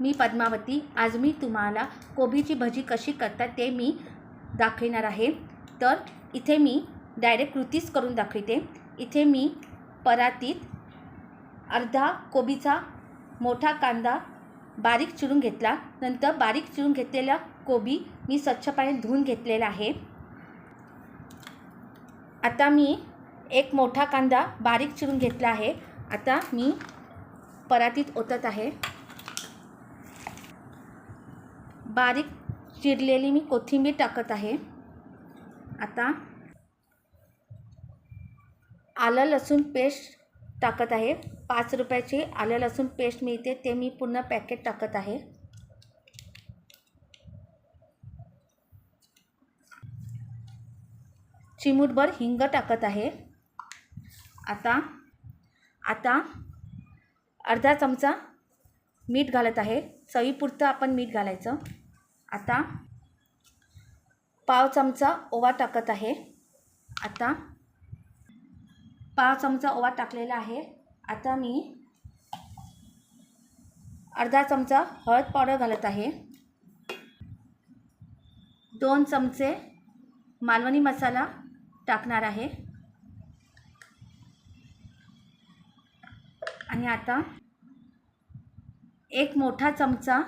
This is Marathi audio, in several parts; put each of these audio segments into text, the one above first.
मी पद्मावती आज मी तुम्हाला कोबीची भजी कशी करतात ते मी दाखवणार आहे. तर इथे मी डायरेक्ट कृतीच करून दाखविते. इथे मी परातीत अर्धा कोबीचा मोठा कांदा बारीक चिरून घेतला. नंतर बारीक चिरून घेतलेला कोबी मी स्वच्छ पाण्यात धुवून घेतलेला आहे. आता मी एक मोठा कांदा बारीक चिरून घेतला आहे. आता मी परातीत ओतत आहे. बारीक चिरलेली मी कोथिंबीर टाकत आहे. आता आलं लसूण पेस्ट टाकत आहे. पाच रुपयाची आलं लसूण पेस्ट मिळते ते मी पूर्ण पॅकेट टाकत आहे. चिमूटभर हिंग टाकत आहे. आता आता अर्धा चमचा मीठ घालत आहे. चवीपुरतं आपण मीठ घालायचं. आता पाव चमचा ओवा टाकत आहे. आता पाव चमचा ओवा टाकलेला आहे. आता मी अर्धा चमचा हळद पावडर घालत आहे. दोन चमचे मालवणी मसाला टाकणार आहे. आणि आता एक मोठा चमचा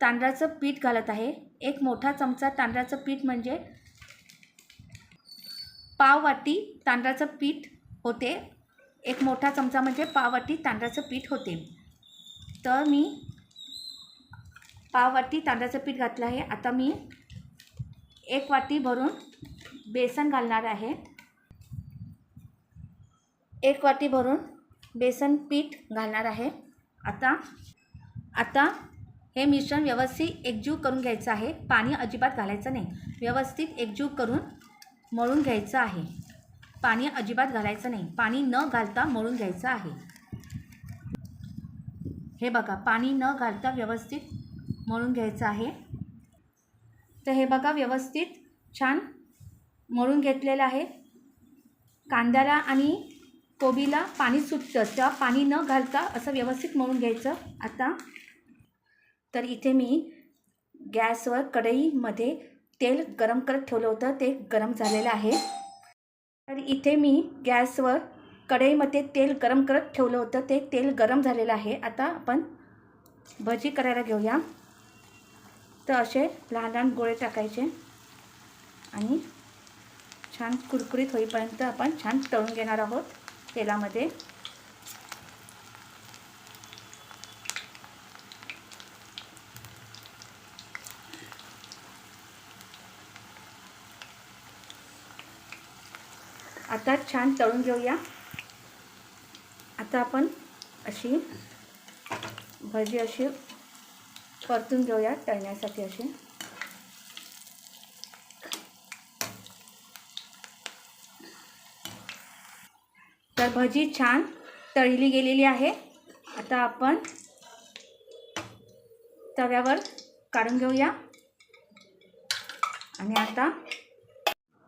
तांदळाचं पीठ घालत आहे. एक मोठा चमचा तांदळाचं पीठ म्हणजे पाव वाटी तांदळाचं पीठ होते. एक मोठा चमचा म्हणजे पाव वाटी तांदळाचं पीठ होते. तर मी पाव वाटी तांदळाचं पीठ घातलं आहे. आता मी एक वाटी भरून बेसन घालणार आहे. एक वाटी भरून बेसन पीठ घालणार आहे. आता आता हे मिश्रण व्यवस्थित एकजीव करून घ्यायचं आहे. पाणी अजिबात घालायचं नाही. व्यवस्थित एकजीव करून मळून घ्यायचं आहे. पाणी अजिबात घालायचं नाही. पाणी न घालता मळून घ्यायचं आहे. हे बघा पाणी न घालता व्यवस्थित मळून घ्यायचं आहे. तर हे बघा व्यवस्थित छान मळून घेतलेलं आहे. कांद्याला आणि कोबीला पाणी सुटतं. तेव्हा पाणी न घालता असं व्यवस्थित मळून घ्यायचं. आता तर इथे मी गॅसवर कढईमध्ये तेल गरम करत ठेवलं होतं. ते गरम झालेलं आहे. तर इथे मी गॅसवर कढईमध्ये तेल गरम करत ठेवलं होतं. ते तेल गरम झालेलं आहे. आता आपण भजी करायला घेऊया. तर असे लहान लहान गोळे टाकायचे आणि छान कुरकुरीत होईपर्यंत आपण छान तळून घेणार आहोत तेलामध्ये. आता छान तळून घेऊया. आता आपण अशी भजी अशी परतून घेऊया तळण्यासाठी अशी. तर भजी छान तळली गेलेली आहे. आता आपण तव्यावर काढून घेऊया. आणि आता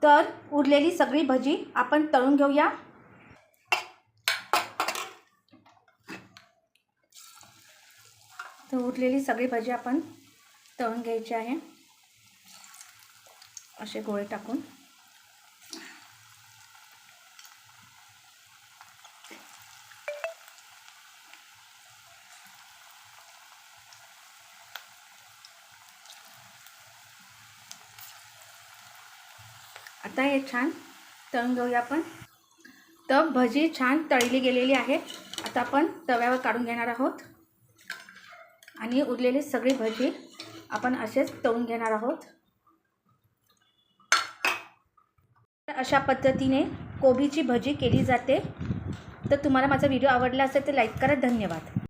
तर उरलेली सगळी भजी आपण तळून घेऊया. तर उरलेली सगळी भजी आपण तळून घ्यायची आहे. असे गोळे टाकून. आता हे छान तळून घेऊया आपण. तर भजी छान तळली गेलेली आहे. आता आपण तव्यावर काढून घेणार आहोत. आणि उरलेली सगळी भजी आपण असेच तळून घेणार आहोत. अशा पद्धतीने कोबीची भजी केली जाते. तर तुम्हाला माझा व्हिडिओ आवडला असेल तर लाईक करा. धन्यवाद.